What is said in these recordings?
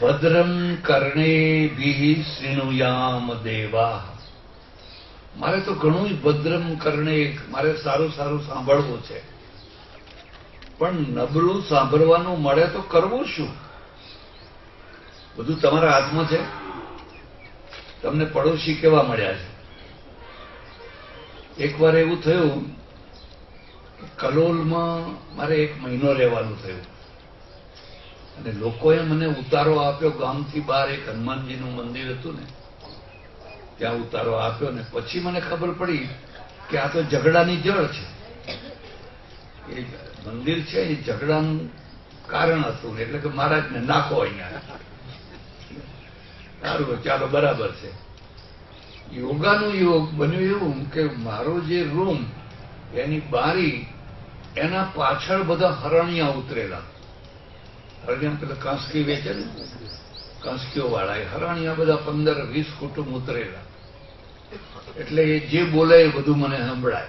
ભદ્રમ કર્ણેભિઃ શૃણુયામ દેવા. મારે તો ઘણું ભદ્રમ કર્ણે મારે સારું સારું સાંભળવું છે. પણ નબળું સાંભળવાનું મળે તો કરવું શું? બધું તમારા હાથમાં છે? તમને પડોશી કેવા મળ્યા છે? એકવાર એવું થયું કલોલમાં મારે એક મહિનો રહેવાનું થયું. અને લોકોએ મને ઉતારો આપ્યો. ગામથી બહાર એક હનુમાનજીનું મંદિર હતું ને, ત્યાં ઉતારો આપ્યો ને પછી મને ખબર પડી કે આ તો ઝઘડાની જળ છે. એ મંદિર છે, એ ઝઘડાનું કારણ હતું એટલે કે મહારાજને નાખો અહીંયા. સારું ચાલો, બરાબર છે. યોગાનું યોગ બન્યું એવું કે મારો જે રૂમ, એની બારી, એના પાછળ બધા હરણિયા ઉતરેલા. હરણિયા પેલા કાંસકી વેચે ને, કાંસકીઓ વાળા એ હરણિયા બધા પંદર વીસ કુટુંબ ઉતરેલા. એટલે જે બોલે એ બધું મને સંભળાય.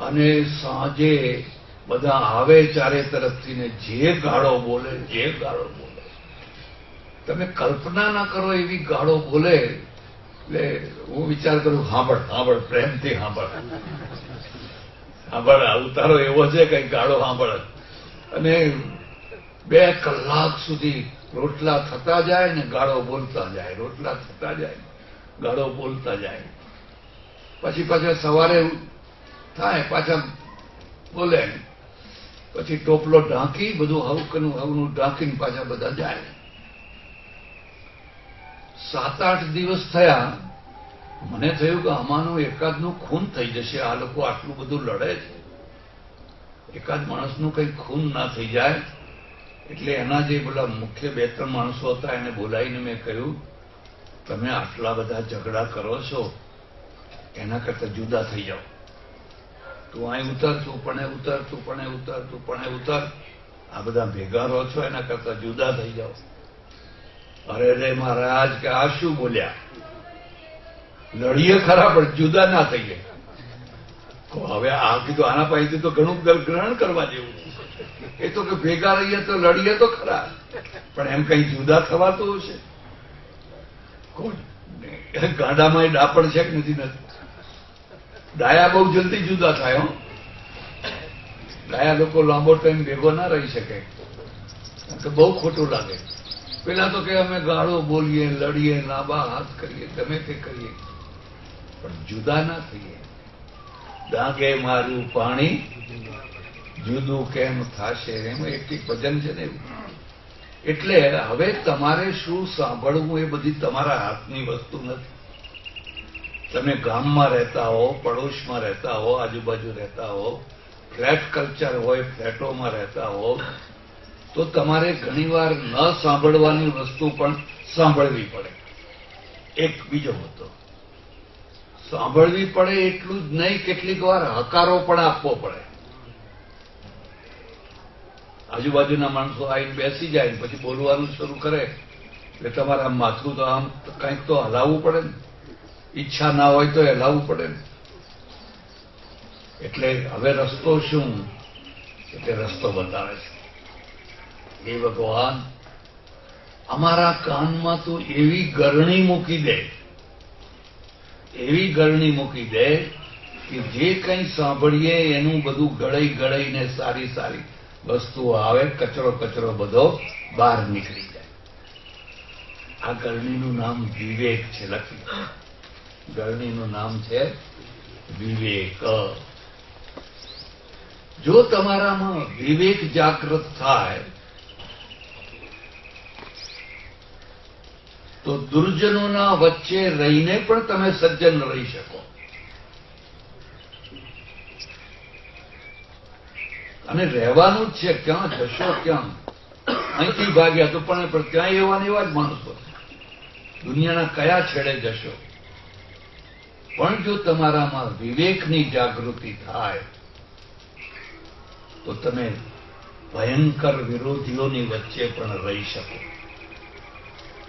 અને સાંજે બધા આવે ચારે તરફથી ને જે ગાળો બોલે, જે ગાળો બોલે. તમે કલ્પના ના કરો એવી ગાળો બોલે, એટલે હું વિચાર કરું સાંભળ સાંભળ પ્રેમથી સાંભળ આ ઉતારો એવો છે કઈ ગાળો સાંભળ અને બે કલાક સુધી રોટલા થતા જાય ને ગાળો બોલતા જાય, રોટલા થતા જાય, ગાળો બોલતા જાય. પછી પાછા સવારે થાય, પાછા બોલે. પછી ટોપલો ઢાંકી, બધું હવકનું, હવનું ઢાંકીને પાછા બધા જાય. સાત આઠ દિવસ થયા, મને થયું કે આમાંનું એકાદનું ખૂન થઈ જશે. આ લોકો આટલું બધું લડે છે. એકાદ માણસનું કંઈ ખૂન ના થઈ જાય. એટલે એના જે પેલા મુખ્ય બે ત્રણ માણસો હતા, એને બોલાવીને મેં કહ્યું, તમે આટલા બધા ઝઘડા કરો છો, એના કરતા જુદા થઈ જાઓ. તું અહીં ઉતર પણ ઉતર, તું પણ ઉતર, તું પણ ઉતર. આ બધા ભેગા રહો છો, એના કરતા જુદા થઈ જાઓ. અરે રે મહારાજ, કે આ શું બોલ્યા? લડીએ ખરા, પણ જુદા ના થઈ ગયા હવે આ કીધું, આના પાસેથી તો ઘણું ગ્રહણ કરવા જેવું છે. એ તો કે ભેગા રહીએ તો લડીએ તો ખરા. પણ એમ કઈ જુદા થવાતું હશે. ગાડામાં ડાપણ છે કે નથી નથી? ડાયા બહુ જલ્દી જુદા થાય ડાયા લોકો લાંબો ટાઈમ ભેગો ના રહી શકે. કે બહુ ખોટું લાગે. પેલા તો કે અમે ગાળો બોલીએ, લડીએ, લાંબા હાથ કરીએ, ગમે તે કરીએ. પણ જુદા ના થઈએ. ડાંગે મારું પાણી જુદું કેમ થશે? એમાં એક ભજન છે ને એવું. એટલે હવે તમારે શું સાંભળવું એ બધી તમારા હાથની વસ્તુ નથી. તમે ગામમાં રહેતા હો, પડોશમાં રહેતા હો, આજુબાજુ રહેતા હો, ફ્લેટ કલ્ચર હોય, ફ્લેટોમાં રહેતા હો, તો તમારે ઘણીવાર ન સાંભળવાની વસ્તુ પણ સાંભળવી પડે. એક બીજો હતો સાંભળવી પડે એટલું જ નહીં, કેટલીક વાર હકારો પણ આપવો પડે. આજુબાજુના માણસો આવીને બેસી જાય પછી બોલવાનું શરૂ કરે, એટલે તમારે આમ માથું તો આમ કંઈક તો હલાવવું પડે ને. ઈચ્છા ના હોય તો હલાવવું પડે ને. એટલે હવે રસ્તો શું? એટલે રસ્તો બતાવે છે. એ ભગવાન, અમારા કાનમાં તો એવી ગરણી મૂકી દે, એવી ગરણી મૂકી દે કે જે કંઈ સાંભળીએ એનું બધું ગળાઈ ગળાઈને સારી સારી વસ્તુઓ આવે, કચરો કચરો બધો બહાર નીકળી જાય. આ ગરણીનું નામ વિવેક છે, લખી. ગરણીનું નામ છે વિવેક. જો તમારામાં વિવેક જાગૃત થાય, તો દુર્જનોના વચ્ચે રહીને પણ તમે સજ્જન રહી શકો. અને રહેવાનું જ છે, ક્યાં જશો, ક્યાં? અહીંથી ભાગ્યા તો પણ ત્યાં એવા એવા જ માણસો દુનિયાના કયા છેડે જશો? પણ જો તમારામાં વિવેકની જાગૃતિ થાય, તો તમે ભયંકર વિરોધીઓની વચ્ચે પણ રહી શકો.